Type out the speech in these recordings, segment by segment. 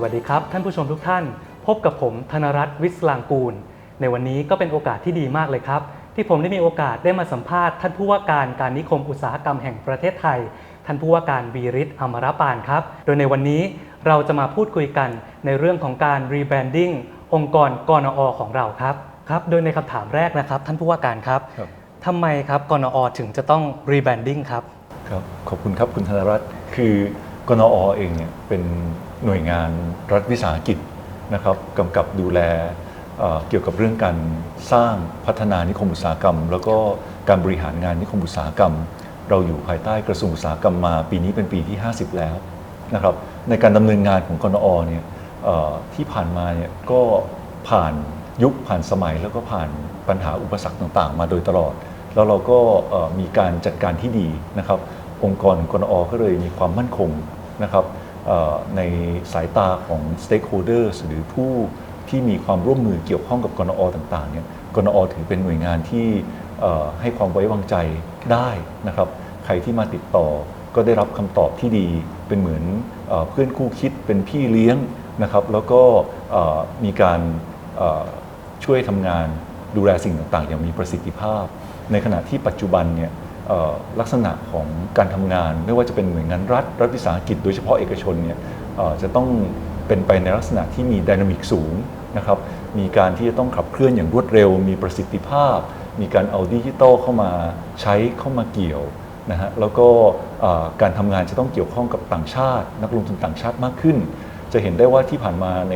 วัสดีครับ ท่านผู้ชมทุกท่าน พบกับผมธนรัตน์วิศลางกูล ในวันนี้ก็เป็นโอกาสที่ดีมากเลยครับ ที่ผมได้มีโอกาสได้มาสัมภาษณ์ท่านผู้ว่าการการนิคมอุตสาหกรรมแห่งประเทศไทย ท่านผู้ว่าการวีริศอมรปานครับ โดยในวันนี้เราจะมาพูดคุยกันในเรื่องของการรีแบรนดิ้งองค์กรกนอของเราครับครับโดยในคำถามแรกนะครับ ท่านผู้ว่าการครับครับ ทำไมครับกนอถึงจะต้องรีแบรนดิ้งครับ ครับขอบคุณครับคุณธนรัตน์คือ กนอเองเนี่ยเป็นหน่วยงานรัฐวิสาหกิจนะครับกำกับดูแลเเกี่ยวกับเรื่องการสร้างพัฒนานิคมอุตสาหกรรม แล้วก็การบริหารงานนิคมอุตสาหกรรม เราอยู่ภายใต้กระทรวงอุตสาหกรรมมาปีนี้เป็นปีที่ 50 แล้วนะครับในการดำเนินงานของกนอเนี่ยที่ผ่านมาเนี่ยก็ผ่านยุคผ่านสมัยแล้วก็ผ่านปัญหาอุปสรรคต่างๆ มาโดยตลอด แล้วเราก็มีการจัดการที่ดีนะครับ องค์กรกนอก็เลยมีความมั่นคงนะครับในสายตาของ stakeholders หรือผู้ที่มีความร่วมมือเกี่ยวข้องกับกนอต่างๆเนี่ยกนอถือเป็นหน่วยงานที่ให้ความไว้วางใจได้นะครับ ใครที่มาติดต่อก็ได้รับคำตอบที่ดีเป็นเหมือนเพื่อนคู่คิดเป็นพี่เลี้ยงนะครับ แล้วก็มีการช่วยทำงานดูแลสิ่งต่างๆ อย่างมีประสิทธิภาพ ในขณะที่ปัจจุบันเนี่ย ลักษณะของการทำงาน ไม่ว่าจะเป็นหน่วยงานรัฐ รัฐวิสาหกิจโดยเฉพาะเอกชนเนี่ยจะต้องเป็นไปในลักษณะที่มีดินามิกสูงนะครับมีการที่จะต้องขับเคลื่อนอย่างรวดเร็ว มีประสิทธิภาพ มีการเอาดิจิตอลเข้ามาใช้เข้ามาเกี่ยวนะฮะแล้วก็การทำงานจะต้องเกี่ยวข้องกับต่างชาติ นักลงทุนต่างชาติมากขึ้น จะเห็นได้ว่าที่ผ่านมาใน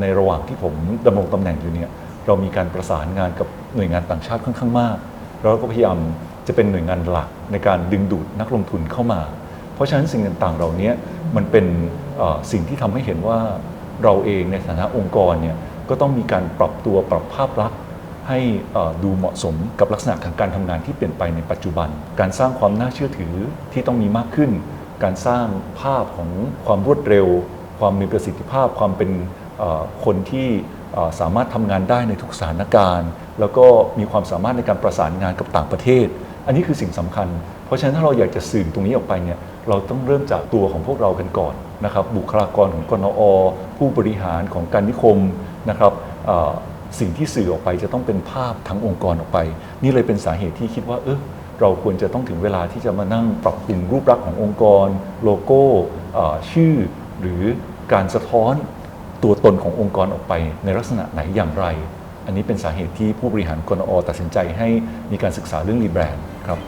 ในระหว่างที่ผมดำรงตำแหน่งอยู่เนี่ยเรามีการประสานงานกับหน่วยงานต่างชาติค่อนข้างมาก เราก็พยายาม จะเป็นหน่วยงานหลักในการดึงดูดนักลงทุนเข้ามา เพราะฉะนั้นสิ่งต่างๆ เหล่านี้มันเป็นสิ่งที่ทำให้เห็นว่าเราเองในฐานะองค์กรเนี่ยก็ต้องมีการปรับตัวปรับภาพลักษณ์ให้ดูเหมาะสมกับลักษณะของการทำงานที่เปลี่ยนไปในปัจจุบัน การสร้างความน่าเชื่อถือที่ต้องมีมากขึ้น การสร้างภาพของความรวดเร็ว ความมีประสิทธิภาพ ความเป็นคนที่สามารถทำงานได้ในทุกสถานการณ์ แล้วก็มีความสามารถในการประสานงานกับต่างประเทศ อันนี้คือสิ่งสำคัญ เพราะฉะนั้นถ้าเราอยากจะสื่อตรงนี้ออกไปเนี่ยเราต้องเริ่มจากตัวของพวกเรากันก่อนนะครับบุคลากรของกนอ ผู้บริหารของการนิคมนะครับสิ่งที่สื่อออกไปจะต้องเป็นภาพทั้งองค์กรออกไป นี่เลยเป็นสาเหตุที่คิดว่าเออเราควรจะต้องถึงเวลาที่จะมานั่งปรับปรุงรูปลักษณ์ขององค์กร โลโก้ชื่อ หรือการสะท้อนตัวตนขององค์กรออกไปในลักษณะไหนอย่างไร อันนี้เป็นสาเหตุที่ผู้บริหารกนอตัดสินใจให้มีการศึกษาเรื่องรีแบรนด์ครับ